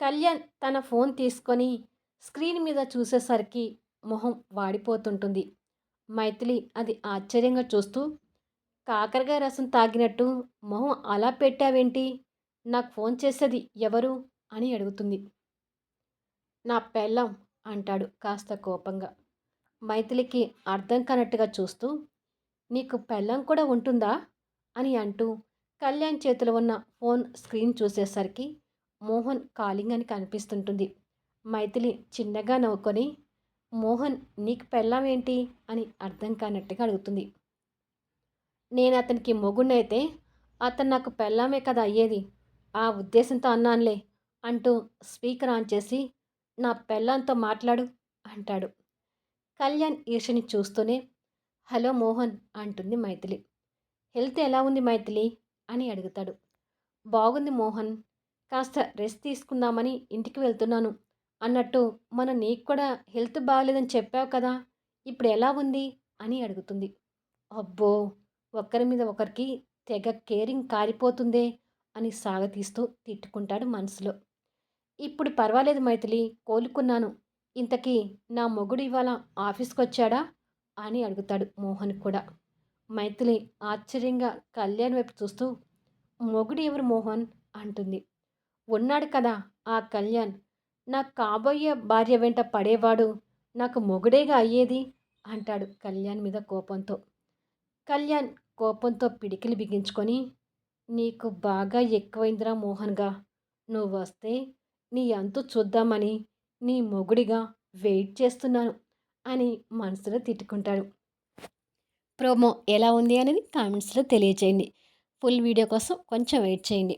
కళ్యాణ్ తన ఫోన్ తీసుకొని స్క్రీన్ మీద చూసేసరికి మొహం వాడిపోతుంటుంది. మైథిలి అది ఆశ్చర్యంగా చూస్తూ కాకరకాయ రసం తాగినట్టు మొహం అలా పెట్టావేంటి? నాకు ఫోన్ చేసేది ఎవరు? అని అడుగుతుంది. నా పెళ్ళం అంటాడు కాస్త కోపంగా. మైథిలికి అర్థం కానట్టుగా చూస్తూ నీకు పెళ్ళం కూడా ఉంటుందా? అని అంటూ కళ్యాణ్ చేతిలో ఉన్న ఫోన్ స్క్రీన్ చూసేసరికి మోహన్ కాలింగ్ అని కనిపిస్తుంటుంది. మైథిలి చిన్నగా నవ్వుకొని మోహన్ నీకు పెళ్ళం ఏంటి? అని అర్థం కానట్టుగా అడుగుతుంది. నేను అతనికి మొగుణ్ణైతే అతను నాకు పెళ్ళామే కదా అయ్యేది. ఆ ఉద్దేశంతో అన్నానులే అంటూ స్పీకర్ ఆన్ చేసి నా పెళ్ళంతో మాట్లాడు అంటాడు. కళ్యాణ్ ఈర్షని చూస్తూనే హలో మోహన్ అంటుంది మైథిలి. హెల్త్ ఎలా ఉంది మైథిలి? అని అడుగుతాడు. బాగుంది మోహన్ కాస్త రెస్ట్ తీసుకుందామని ఇంటికి వెళ్తున్నాను. అన్నట్టు మన నీకు కూడా హెల్త్ బాగాలేదని చెప్పావు కదా ఇప్పుడు ఎలా ఉంది? అని అడుగుతుంది. అబ్బో ఒకరి మీద ఒకరికి తెగ కేరింగ్ కారిపోతుందే అని సాగతీస్తూ తిట్టుకుంటాడు మనసులో. ఇప్పుడు పర్వాలేదు మైథిలి కోలుకున్నాను. ఇంతకీ నా మొగుడు ఇవాళ ఆఫీస్కి వచ్చాడా అని అడుగుతాడు మోహన్ కూడా. మైథిలి ఆశ్చర్యంగా కళ్యాణ్ వైపు చూస్తూ మొగుడు ఎవరు మోహన్? అంటుంది. ఉన్నాడు కదా ఆ కళ్యాణ్. నాకు కాబోయే భార్య వెంట పడేవాడు నాకు మొగుడేగా అయ్యేది? అంటాడు కళ్యాణ్ మీద కోపంతో. కళ్యాణ్ కోపంతో పిడికిలు బిగించుకొని నీకు బాగా ఎక్కువైందిరా మోహన్గా. నువ్వు వస్తే నీ అంతు చూద్దామని నీ మొగుడిగా వెయిట్ చేస్తున్నాను అని మనసులో తిట్టుకుంటాడు. ప్రోమో ఎలా ఉంది అనేది కామెంట్స్లో తెలియచేయండి. ఫుల్ వీడియో కోసం కొంచెం వెయిట్ చేయండి.